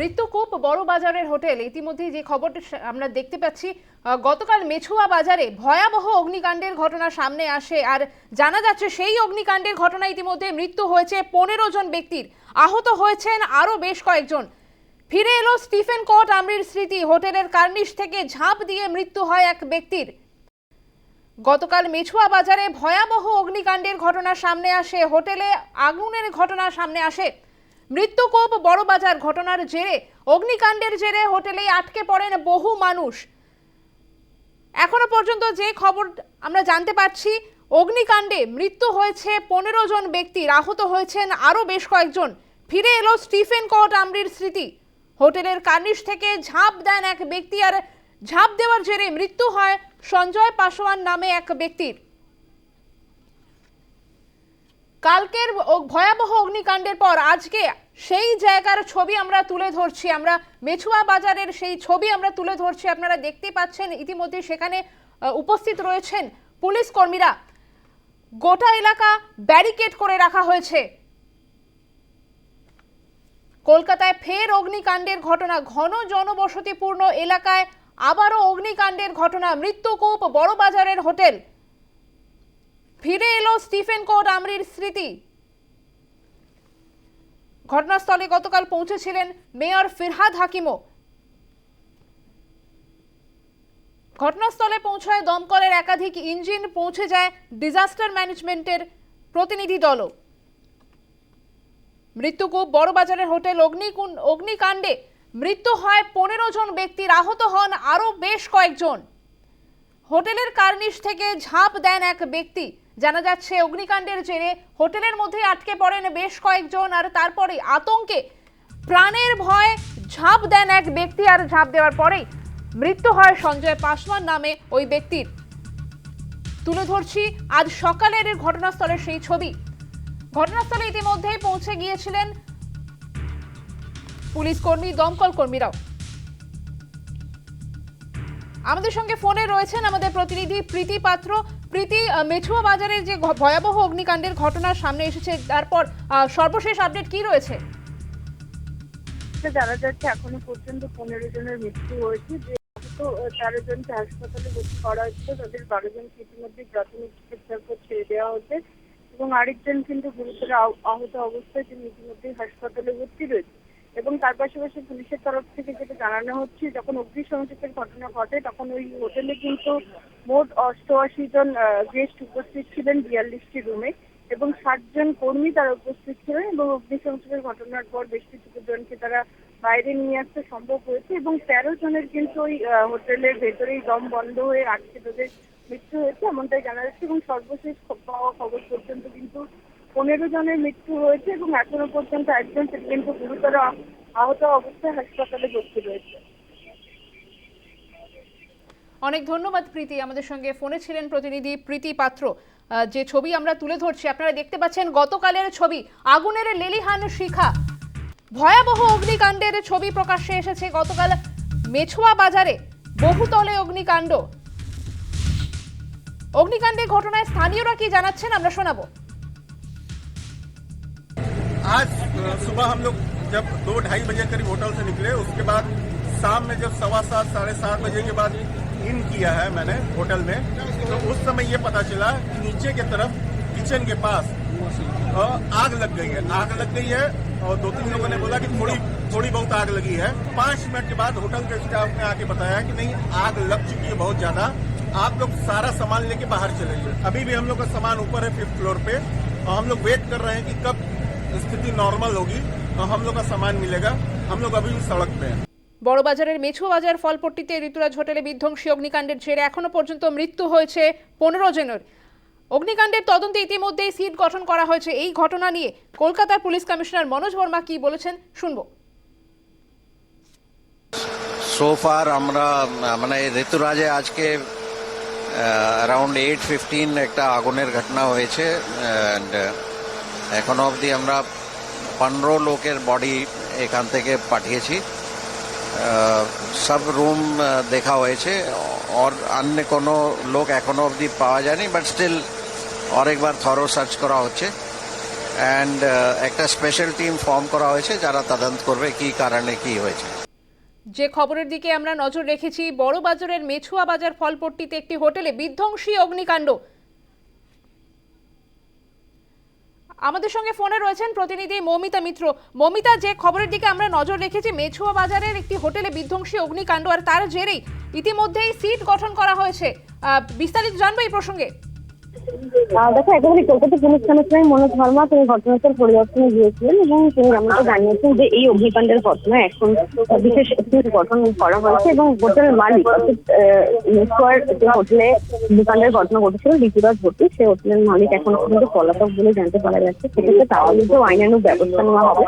মৃত্যুকূপ বড় বাজারের হোটেল। ইতিমধ্যেই যে খবরটি আমরা দেখতে পাচ্ছি গতকাল মেছুয়া বাজারে ভয়াবহ অগ্নিকাণ্ডের ঘটনা সামনে আসে আর জানা যাচ্ছে সেই অগ্নিকাণ্ডের ঘটনা ইতিমধ্যে মৃত্যু হয়েছে পনেরো জন ব্যক্তির। আহত হয়েছেন আরও বেশ কয়েকজন। ফিরে এলো স্টিফেন কোর্ট আমরির স্মৃতি। হোটেলের কার্নিশ থেকে ঝাঁপ দিয়ে মৃত্যু হয় এক ব্যক্তির। গতকাল মেছুয়া বাজারে ভয়াবহ অগ্নিকাণ্ডের ঘটনা সামনে আসে। হোটেলে আগুনের ঘটনা সামনে আসে। মৃত্যুকূপ বড়বাজার ঘটনার জেরে, অগ্নিকাণ্ডের জেরে হোটেলে আটকে পড়েন বহু মানুষ। এখনও পর্যন্ত যে খবর আমরা জানতে পারছি, অগ্নিকাণ্ডে মৃত্যু হয়েছে পনেরো জন ব্যক্তির আহত হয়েছেন আরও বেশ কয়েকজন। ফিরে এলো স্টিফেন কোট আমরির স্মৃতি। হোটেলের কার্নিশ থেকে ঝাঁপ দেন এক ব্যক্তি আর ঝাঁপ দেওয়ার জেরে মৃত্যু হয় সঞ্জয় পাসোয়ান নামে এক ব্যক্তির। কালকের ভয়াবহ অগ্নিকাণ্ডের পর আজকে সেই জায়গার ছবি আমরা তুলে ধরছি। আমরা মেছুয়া বাজারের সেই ছবি আমরা তুলে ধরছি। আপনারা দেখতে পাচ্ছেন, ইতিমধ্যে সেখানে উপস্থিত রয়েছেন পুলিশ কর্মীরা। গোটা এলাকা ব্যারিকেড করে রাখা হয়েছে। কলকাতায় ফের অগ্নিকাণ্ডের ঘটনা, ঘন জনবসতিপূর্ণ এলাকায় আবারও অগ্নিকাণ্ডের ঘটনা, মৃত্যুকূপ বড়বাজারের হোটেল। ফিরে এলো স্টিফেন কোট আমরির স্মৃতি। ঘটনাস্থলে গতকাল পৌঁছেছিলেন মেয়র ফিরহাদ হাকিমও। ঘটনাস্থলে পৌঁছায় দমকলের একাধিক ইঞ্জিন, পৌঁছে যায় ডিজাস্টার ম্যানেজমেন্টের প্রতিনিধি দলও। মৃত্যুকূপ বড়বাজারের হোটেল অগ্নিকুণ অগ্নিকাণ্ডে মৃত্যু হয় পনেরো জন ব্যক্তির, আহত হন আরও বেশ কয়েকজন। হোটেলের কার্নিশ থেকে ঝাঁপ দেন এক ব্যক্তি। জানা যাচ্ছে, অগ্নিকাণ্ডের জেরে হোটেলের মধ্যে আটকে পড়েন বেশ কয়েকজন আর তারপরে আতঙ্কে প্রাণের ভয় ঝাঁপ দেন এক ব্যক্তি আর ঝাঁপ দেওয়ার পরেই মৃত্যু হয় সঞ্জয় পাসওয়ান নামে ওই ব্যক্তির। তুলে ধরছি আজ সকালের ঘটনাস্থলের সেই ছবি। ঘটনাস্থলে ইতিমধ্যেই পৌঁছে গিয়েছিলেন পুলিশ কর্মী, দমকল কর্মীরাও। আমাদের সঙ্গে ফোনে রয়েছেন আমাদের প্রতিনিধি প্রীতি পাত্র। প্রীতি মেছুয়া বাজারের যে ভয়াবহ অগ্নিকাণ্ডের ঘটনা সামনে এসেছে, তারপর সর্বশেষ আপডেট কি রয়েছে? জানা যাচ্ছে, এখনও পর্যন্ত পনেরো জনের মৃত্যু হয়েছে। যে তেরো জনকে হাসপাতালে ভর্তি করা হচ্ছে তাদের বারো জনকে ইতিমধ্যে প্রাথমিক চিকিৎসার পর ছেড়ে দেওয়া হচ্ছে এবং আরেকজন কিন্তু গুরুতর আহত অবস্থায় তিনি ইতিমধ্যে হাসপাতালে ভর্তি রয়েছে এবং তার পাশাপাশি পুলিশের তরফ থেকে যেটা জানানো হচ্ছে, যখন অগ্নিসংযোগের ঘটনা ঘটে, তখন ওই হোটেলে কিন্তু মোট অষ্টআশি জন গেস্ট উপস্থিত ছিলেন বিয়াল্লিশটি রুমে এবং ষাট জন কর্মী তারা উপস্থিত ছিলেন এবং অগ্নিসংযোগের ঘটনার পর বেশ কিছু জনকে তারা বাইরে নিয়ে আসতে সম্ভব হয়েছে এবং তেরো জনের কিন্তু ওই হোটেলের ভেতরেই দম বন্ধ হয়ে আটকে তাদের মৃত্যু হয়েছে এমনটাই জানা যাচ্ছে এবং সর্বশেষ পাওয়া খবর পর্যন্ত কিন্তু পনেরো জনের মৃত্যু হয়েছে এবং এখনও পর্যন্ত একজন কিন্তু গুরুতর আহত অবস্থায় হাসপাতালে ভর্তি রয়েছে। অনেক ধন্যবাদ প্রীতি আমাদের সঙ্গে ফোনে ছিলেন প্রতিনিধি প্রীতি পাত্র আহ, যে ছবি আমরা তুলে ধরছি আপনারা দেখতে পাচ্ছেন গতকালের ছবি আগুনের লেলিহান শিখা ভয়াবহ অগ্নিকাণ্ডের ছবি প্রকাশ্যে এসেছে গতকাল মেছুয়া বাজারে বহুতলে অগ্নিকাণ্ড অগ্নিকাণ্ডের ঘটনায় স্থানীয়রা কি জানাচ্ছেন আমরা শোনাবো आज अ, सुबह हम लोग जब दो ढाई बजे करीब होटल से निकले उसके बाद शाम में जब सवा सात साढ़े सात बजे के बाद इन किया है मैंने होटल में तो उस समय ये पता चला कि नीचे की तरफ़ किचन के पास आग लग गई है। आग लग गई है और दो तीन लोगों ने बोला कि थोड़ी थोड़ी बहुत आग लगी है। पाँच मिनट के बाद होटल के स्टाफ ने आके बताया कि नहीं, आग लग चुकी है बहुत ज़्यादा। आप लोग सारा सामान लेके बाहर चले जाइए। अभी भी हम लोग का सामान ऊपर है फिफ्थ फ्लोर पे। और हम लोग वेट कर रहे हैं कि कब स्थिति नॉर्मल होगी और हम लोग का सामान मिलेगा। हम लोग अभी भी सड़क पे हैं। বড়বাজারের মেছুয়া বাজার ফলপট্টিতে ঋতুরাজ হোটেলে বিধ্বংসী অগ্নিকাণ্ডের জেরে এখনও পর্যন্ত মৃত্যু হয়েছে পনেরো জনের। অগ্নিকাণ্ডের তদন্তে ইতিমধ্যেই সিট গঠন করা হয়েছে। এই ঘটনা নিয়ে কলকাতার পুলিশ কমিশনার মনোজ বর্মা কি বলেছেন শুনব। সোফার আমরা মানে ঋতুরাজে আজকে অ্যারাউন্ড এইট ফিফটিন একটা আগুনের ঘটনা হয়েছে অ্যান্ড এখনও অবধি আমরা পনেরো লোকের বডি এখান থেকে পাঠিয়েছি। সব রুম দেখা হয়েছে। আর অন্য কোনো লোক এখনও অবধি পাওয়া যায়নি বাট স্টিল আরেকবার থরো সার্চ করা হচ্ছে। অ্যান্ড একটা স্পেশাল টিম ফর্ম করা হয়েছে, যারা তদন্ত করবে কি কারণে কি হয়েছে। যে খবরের দিকে আমরা নজর রেখেছি, বড় বাজারের মেছুয়া বাজার ফলপট্টিতে একটি হোটেলে বিধ্বংসী অগ্নিকাণ্ড। আমাদের সঙ্গে ফোনে রয়েছেন প্রতিনিধি মৌমিতা মিত্র। মৌমিতা, যে খবরের দিকে আমরা নজর রেখেছি, মেছুয়া বাজারের একটি হোটেলে বিধ্বংসী অগ্নিকাণ্ড আর তার জেরেই ইতিমধ্যেই সিট গঠন করা হয়েছে। বিস্তারিত জানব এই প্রসঙ্গে। দেখো, একেবারে কলকাতা পুলিশ কমিশনার মনোজ ভার্মা তিনি ঘটনাস্থল পরিদর্শনে গিয়েছিলেন এবং তিনি আমাকে জানিয়েছেন যে এই অগ্নিকাণ্ডের ঘটনায় এখন বিশেষ গঠন করা হয়েছে এবং হোটেল মালিক, অর্থাৎ যে হোটেলে অগ্নিকাণ্ডের ঘটনা ঘটেছিল ঋতুরাজ হোটেল সেই হোটেলের মালিক এখন পর্যন্ত পলাতক বলে জানতে পারা যাচ্ছে। সেক্ষেত্রে তার বিরুদ্ধেও আইনানুগ ব্যবস্থা নেওয়া হবে।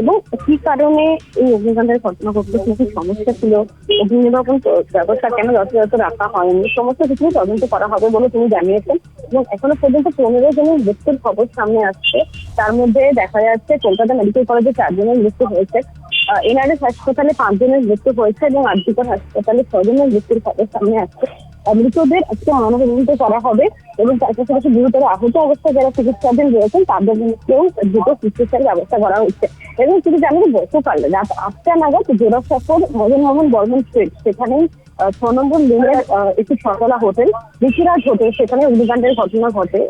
এবং কি কারণে এই অগ্নিকাণ্ডের ঘটনা ঘটলো, কি সমস্যা ছিল অগ্নি নির্বাপন ব্যবস্থা কেন যথাযথ রাখা হয়নি, সমস্ত কিছু তদন্ত করা হবে বলে তিনি জানিয়েছেন। এবং এখনও পর্যন্ত পনেরো জনের মৃত্যুর খবর সামনে আসছে। তার মধ্যে দেখা যাচ্ছে, কলকাতা মেডিকেল কলেজে চারজনের মৃত্যু হয়েছে। এনআরএস হাসপাতালে পাঁচজনের মৃত্যু হয়েছে এবং আরজিকর হাসপাতালে ছজনের মৃত্যুর খবর সামনে আসছে। মৃতদের আজকে ময়নাতদন্ত করা হবে এবং তার পাশাপাশি গুরুতর আহত অবস্থায় যারা চিকিৎসাধীন রয়েছেন, তাদের মধ্যেও দ্রুত চিকিৎসার ব্যবস্থা করা হচ্ছে। এবং তিনি জানেন গতকাল রাত আটটা নাগাদ জোড়াসাঁকর মদন মোহন বর্মন স্ট্রিট সেখানেই ছ নম্বর লিঙ্গের একটি ছতলা হোটেল, ঋষিরাজ হোটেল, সেখানে অগ্নিকাণ্ডের ঘটনা ঘটে।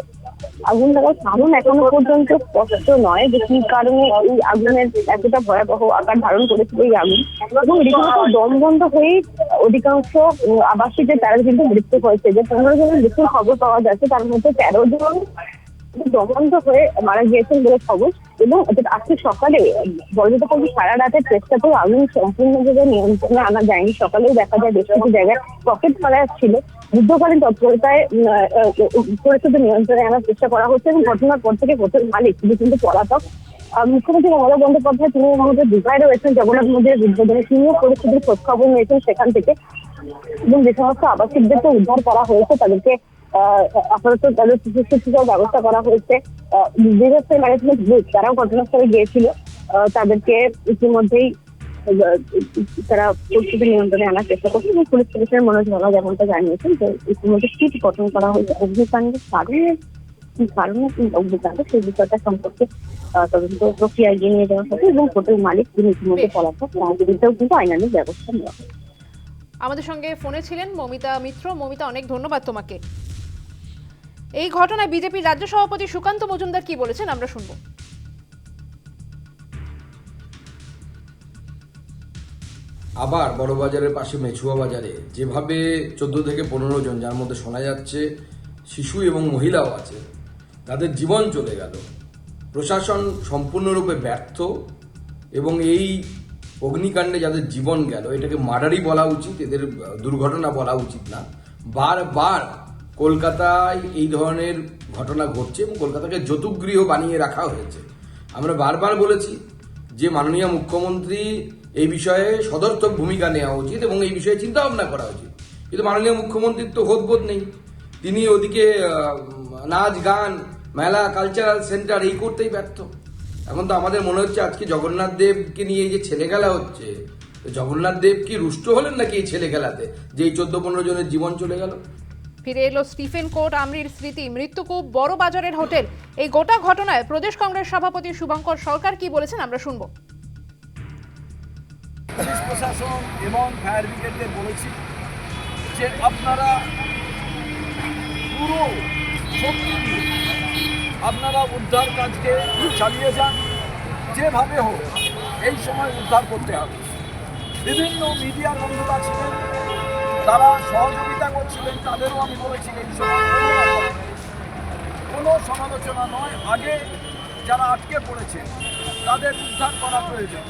আগুন লাগার কারণ এখনও পর্যন্ত স্পষ্ট নয় যে কি কারণে এই আগুনের এতটা ভয়াবহ আকার ধারণ করেছিল এই আগুন। এবং রীতিমতো দম বন্ধ হয়ে অধিকাংশ উম, আবাসিকদের তারা কিন্তু মৃত্যু হয়েছে। যে পনেরো জনের মৃত্যুর খবর পাওয়া যাচ্ছে তার মধ্যে তেরো জন দমন্ত হয়ে মারা গিয়েছেন বলে খবর। এবং আজকে সকালে বর্ধিতকরণ সারা রাতের চেষ্টাতেও আগুন সম্পূর্ণভাবে নিয়ন্ত্রণে আনা যায়নি। সকালেও দেখা যায় বেশ কিছু জায়গায় পকেট ফেলা ছিল। যুদ্ধকালীন তৎপরতায় পরিস্থিতি নিয়ন্ত্রণে আনার চেষ্টা করা হচ্ছে এবং ঘটনার পর থেকে হোটেল মালিক, তিনি কিন্তু পলাতক। মুখ্যমন্ত্রী মমতা বন্দ্যোপাধ্যায়, তিনি আমাদের দুবাই রয়েছেন, জগন্নাথ মন্দিরের উদ্বোধনে তিনিও পরিস্থিতির খোঁজ খবর নিয়েছেন সেখান থেকে। এবং যে সমস্ত আবাসিকদেরকে উদ্ধার করা হয়েছে, তাদেরকে আপাতত তাদের চিকিৎসার ব্যবস্থা করা হয়েছে। ডিজাস্টার ম্যানেজমেন্ট গ্রুপ তারাও ঘটনাস্থলে গিয়েছিল। তাদেরকে ইতিমধ্যেই তারা পরিস্থিতি নিয়ন্ত্রণে আনার চেষ্টা করছে এবং পুলিশ পুলিশের মনোজ যেমনটা জানিয়েছেন যে ইতিমধ্যে সিট গঠন করা হয়েছে অগ্নিকাণ্ডের কারণে কি কারণে অগ্নিকাণ্ড সেই বিষয়টা সম্পর্কে তদন্ত প্রক্রিয়া এগিয়ে নিয়ে যাওয়া হবে এবং হোটেল মালিক তিনি ইতিমধ্যে। পলাতক তার বিরুদ্ধেও কিন্তু আইনানুগ ব্যবস্থা নেওয়া হবে আমাদের সঙ্গে ফোনে ছিলেন মমিতা মিত্র। মমিতা অনেক ধন্যবাদ তোমাকে। এই ঘটনায় বিজেপির রাজ্য সভাপতি সুকান্ত মজুমদার কি বলেছেন আমরা শুনব। আবার বড়বাজারের পাশে মেছুয়া বাজারে। যেভাবে চোদ্দ থেকে পনেরো জন, যার মধ্যে শোনা যাচ্ছে শিশু এবং মহিলাও আছে, তাদের জীবন চলে গেল। প্রশাসন সম্পূর্ণরূপে ব্যর্থ এবং এই অগ্নিকাণ্ডে যাদের জীবন গেল, এটাকে মার্ডারই বলা উচিত, এদের দুর্ঘটনা বলা উচিত না। বারবার কলকাতায় এই ধরনের ঘটনা ঘটছে এবং কলকাতাকে যতুগৃহ বানিয়ে রাখা হয়েছে। আমরা বারবার বলেছি যে মাননীয় মুখ্যমন্ত্রী এই বিষয়ে সদর্থক ভূমিকা নেওয়া উচিত এবং এই বিষয়ে চিন্তা ভাবনা করা উচিত। কিন্তু মাননীয় মুখ্যমন্ত্রীর তো হোদবোধ নেই। তিনি ওদিকে নাচ, গান, মেলা কালচারাল সেন্টার এই করতেই ব্যর্থ। এখন তো আমাদের মনে হচ্ছে আজকে জগন্নাথ দেবকে নিয়ে এই যে ছেলে খেলা হচ্ছে জগন্নাথ দেব কি রুষ্ট হলেন নাকি এই ছেলে খেলাতে যে এই চোদ্দ পনেরো জনের জীবন চলে গেল? ফিরে এলো স্টিফেন কোর্ট আমরির স্মৃতি মৃত্যুকূপ বড় বাজারের হোটেল। এই গোটা ঘটনায় প্রদেশ কংগ্রেস সভাপতি শুভঙ্কর সরকার কি বলেছেন আমরা শুনব। পুলিশ প্রশাসন এবং ফায়ার ব্রিগেডকে বলেছি যে আপনারা পুরো শক্তি দিয়ে আপনারা উদ্ধার কাজকে চালিয়ে যান, যেভাবে হোক, এই সময় উদ্ধার করতে হবে। বিভিন্ন মিডিয়ার বন্ধুরা ছিলেন, তারা সহযোগিতা করছিলেন, তাদেরও আমি বলেছি এই সময়। কোনো সমালোচনা নয়, আগে যারা আটকে পড়েছে, তাদের উদ্ধার করা প্রয়োজন।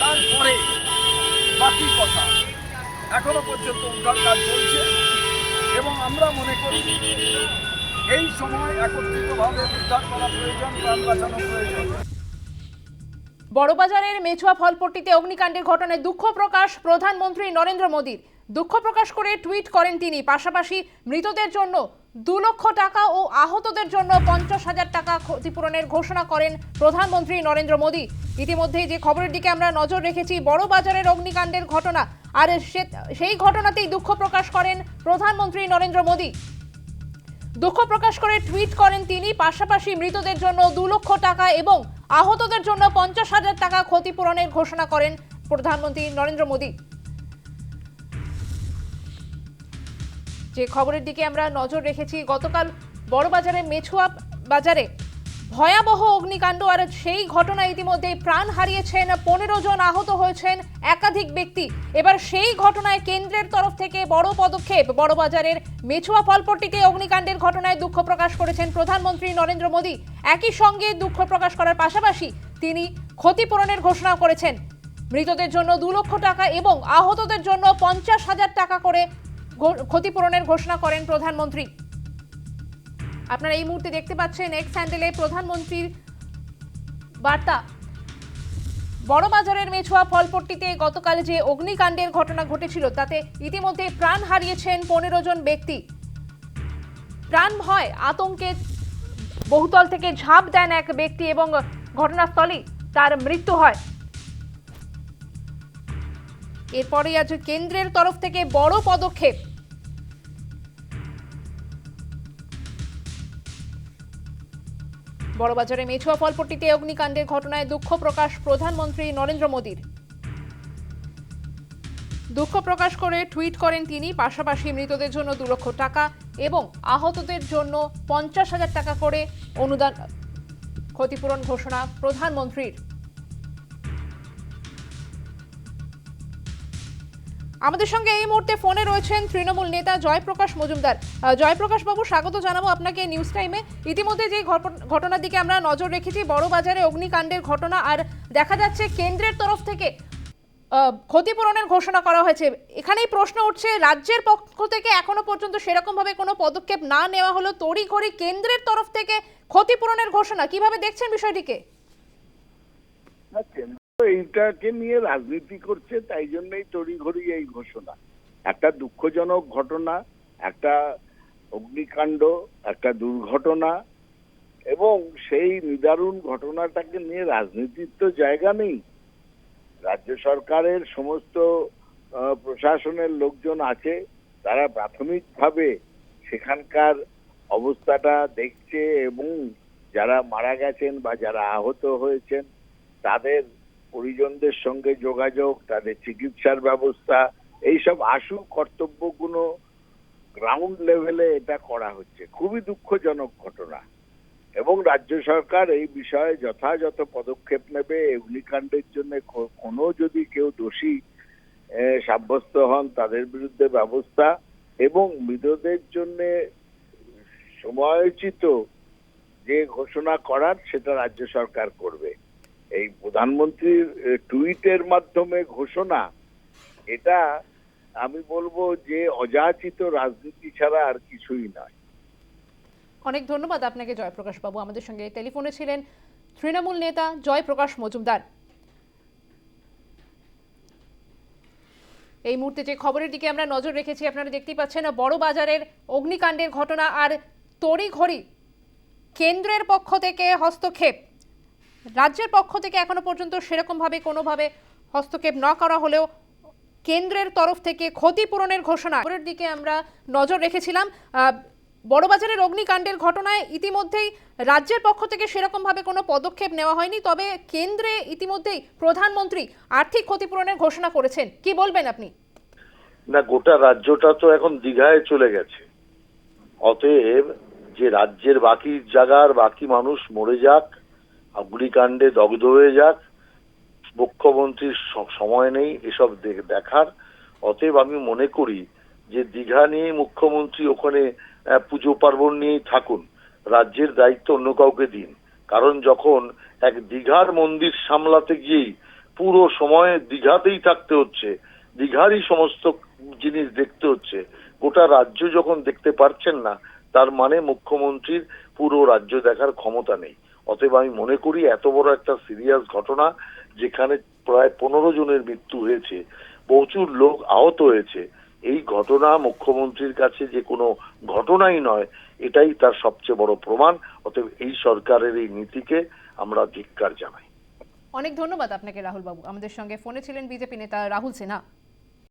তারপরে বাকি কথা এখনও পর্যন্ত উদ্ধার কাজ চলছে এবং আমরা মনে করি এই সময় একত্রিতভাবে উদ্ধার করা প্রয়োজন, প্রাণ বাঁচানো প্রয়োজন। বড়বাজারের মেছুয়া ফলপট্টিতে অগ্নিকাণ্ডের ঘটনায় দুঃখ প্রকাশ প্রধানমন্ত্রী নরেন্দ্র মোদীর। দুঃখ প্রকাশ করে টুইট করেন তিনি। পাশাপাশি মৃতদের জন্য দু লক্ষ টাকা ও আহতদের জন্য পঞ্চাশ হাজার টাকা ক্ষতিপূরণের ঘোষণা করেন প্রধানমন্ত্রী নরেন্দ্র মোদী। ইতিমধ্যেই যে খবরের দিকে আমরা নজর রেখেছি বড়বাজারের অগ্নিকাণ্ডের ঘটনা। আর সেই ঘটনাতেই দুঃখ প্রকাশ করেন প্রধানমন্ত্রী নরেন্দ্র মোদী। দুঃখ প্রকাশ করে টুইট করেন তিনি, পাশাপাশি মৃতদের জন্য দু লক্ষ টাকা এবং আহতদের জন্য পঞ্চাশ হাজার টাকা ক্ষতিপূরণের ঘোষণা করেন প্রধানমন্ত্রী নরেন্দ্র মোদী। যে খবরের দিকে আমরা নজর রেখেছি, গতকাল বড়বাজারে, মেছুয়া বাজারে ভয়াবহ অগ্নিকাণ্ড আর সেই ঘটনা ইতিমধ্যে প্রাণ হারিয়েছেন পনেরো জন আহত হয়েছেন একাধিক ব্যক্তি। এবার সেই ঘটনায় কেন্দ্রের তরফ থেকে বড় পদক্ষেপ। বড়বাজারের মেছুয়া ফলপট্টিতে অগ্নিকাণ্ডের ঘটনায় দুঃখ প্রকাশ করেছেন প্রধানমন্ত্রী নরেন্দ্র মোদী। একই সঙ্গে দুঃখ প্রকাশ করার পাশাপাশি তিনি ক্ষতিপূরণের ঘোষণা করেছেন। মৃতদের জন্য দু লক্ষ টাকা এবং আহতদের জন্য পঞ্চাশ হাজার টাকা করে ক্ষতিপূরণের ঘোষণা করেন প্রধানমন্ত্রী। আপনারা এই মুহূর্তে দেখতে পাচ্ছেন এক্স হ্যান্ডেলে প্রধানমন্ত্রীর বার্তা। বড়বাজারের মেছুয়া ফলপট্টিতে গতকাল যে অগ্নিকাণ্ডের ঘটনা ঘটেছিল, তাতে ইতিমধ্যে প্রাণ হারিয়েছেন পনেরো জন ব্যক্তি। প্রাণ ভয়, আতঙ্কে বহুতল থেকে ঝাঁপ দেন এক ব্যক্তি এবং ঘটনাস্থলেই তার মৃত্যু হয়। এরপরে আজ কেন্দ্রের তরফ থেকে বড় পদক্ষেপ। বড়বাজারে মেছুয়া ফলপট্টিতে অগ্নিকাণ্ডের ঘটনায় দুঃখ প্রকাশ প্রধানমন্ত্রী নরেন্দ্র মোদীর। দুঃখ প্রকাশ করে টুইট করেন তিনি, পাশাপাশি মৃতদের জন্য দু লক্ষ টাকা এবং আহতদের জন্য পঞ্চাশ হাজার টাকা করে অনুদান ক্ষতিপূরণ ঘোষণা প্রধানমন্ত্রীর। আমাদের সঙ্গে এই মুহূর্তে ফোনে রয়েছেন তৃণমূল নেতা জয়প্রকাশ মজুমদার। জয়প্রকাশ বাবু স্বাগত জানাব আপনাকে নিউজ টাইমে ইতিমধ্যে যে ঘট- ঘটনার দিকে আমরা নজর রেখেছি বড় বাজারে অগ্নিকাণ্ডের ঘটনা, আর দেখা যাচ্ছে কেন্দ্রের তরফ থেকে ক্ষতিপূরণের ঘোষণা করা হয়েছে। এখানেই প্রশ্ন উঠছে, রাজ্যের পক্ষ থেকে এখনও পর্যন্ত সেরকম ভাবে কোনো পদক্ষেপ না নেওয়া হলো, তড়িঘড়ি কেন্দ্রের তরফ থেকে ক্ষতিপূরণের ঘোষণা। কীভাবে দেখছেন বিষয়টিকে? এইটাকে নিয়ে রাজনীতি করছে, তাই জন্যই তড়িঘড়ি এই ঘোষণা। একটা দুঃখজনক ঘটনা, একটা অগ্নিকাণ্ড, একটা দুর্ঘটনা, এবং সেই নিদারুণ ঘটনাটাকে নিয়ে রাজনীতির তো জায়গা নেই। রাজ্য সরকারের সমস্ত প্রশাসনের লোকজন আছে, তারা প্রাথমিকভাবে সেখানকার অবস্থাটা দেখছে এবং যারা মারা গেছেন বা যারা আহত হয়েছেন, তাদের পরিজনদের সঙ্গে যোগাযোগ, তাদের চিকিৎসার ব্যবস্থা, এইসব আশু কর্তব্যগুলো গ্রাউন্ড লেভেলে এটা করা হচ্ছে। খুবই দুঃখজনক ঘটনা। এবং রাজ্য সরকার এই বিষয়ে যথাযথ পদক্ষেপ নেবে অগ্নিকাণ্ডের জন্য কোনো যদি কেউ দোষী সাব্যস্ত হন, তাদের বিরুদ্ধে ব্যবস্থা এবং মৃতদের জন্য সময়োচিত যে ঘোষণা করার, সেটা রাজ্য সরকার করবে। এই প্রধানমন্ত্রীর টুইটের মাধ্যমে ঘোষণা, এটা আমি বলব যে অযাচিত রাজনীতি ছাড়া আর কিছুই নয়। অনেক ধন্যবাদ আপনাকে জয়প্রকাশ বাবু আমাদের সঙ্গে টেলিফোনে ছিলেন তৃণমূল নেতা জয়প্রকাশ মজুমদার। এই মুহূর্তে যে খবরের দিকে আমরা নজর রেখেছি, আপনারা দেখতেই পাচ্ছেন বড় বাজারের অগ্নিকাণ্ডের ঘটনা আর তড়িঘড়ি কেন্দ্রের পক্ষ থেকে হস্তক্ষেপ। রাজ্যের পক্ষ থেকে এখনও পর্যন্ত সেরকমভাবে কোনোভাবে হস্তক্ষেপ না করা হলেও কেন্দ্রের তরফ থেকে ক্ষতিপূরণের ঘোষণা। খবরের দিকে আমরা নজর রেখেছিলাম বড়বাজারের অগ্নিকাণ্ডের ঘটনায় ইতিমধ্যেই রাজ্যের পক্ষ থেকে সেরকমভাবে কোনো পদক্ষেপ নেওয়া হয়নি, তবে কেন্দ্রে ইতিমধ্যেই প্রধানমন্ত্রী আর্থিক ক্ষতিপূরণের ঘোষণা করেছেন। কি বলবেন আপনি? না, গোটা রাজ্যটা তো এখন দীঘায় চলে গেছে। অতএব যে রাজ্যের বাকি জায়গার বাকি মানুষ মরে যাক অগ্নিকাণ্ডে দগ্ধ হয়ে যাক। মুখ্যমন্ত্রীর সময় নেই এসব দেখার। অতএব আমি মনে করি যে দীঘা নিয়ে মুখ্যমন্ত্রী ওখানে পুজো পার্বণ নিয়েই থাকুন। রাজ্যের দায়িত্ব অন্য কাউকে দিন। কারণ যখন এক দীঘার মন্দির সামলাতে গিয়েই পুরো সময় দীঘাতেই থাকতে হচ্ছে, দীঘারই সমস্ত জিনিস দেখতে হচ্ছে, গোটা রাজ্য যখন দেখতে পারছেন না, তার মানে মুখ্যমন্ত্রীর পুরো রাজ্য দেখার ক্ষমতা নেই। অতএব আমি মনে করি এত বড় একটা সিরিয়াস ঘটনা যেখানে প্রায় পনেরো জনের মৃত্যু হয়েছে, প্রচুর লোক আহত হয়েছে। এই ঘটনা মুখ্যমন্ত্রীর কাছে যে কোনো ঘটনাই নয়, এটাই তার সবচেয়ে বড় প্রমাণ। অতএব এই সরকারের এই নীতিকে আমরা ধিক্কার জানাই। অনেক ধন্যবাদ আপনাকে রাহুল বাবু আমাদের সঙ্গে ফোনে ছিলেন বিজেপি নেতা রাহুল সিনহা।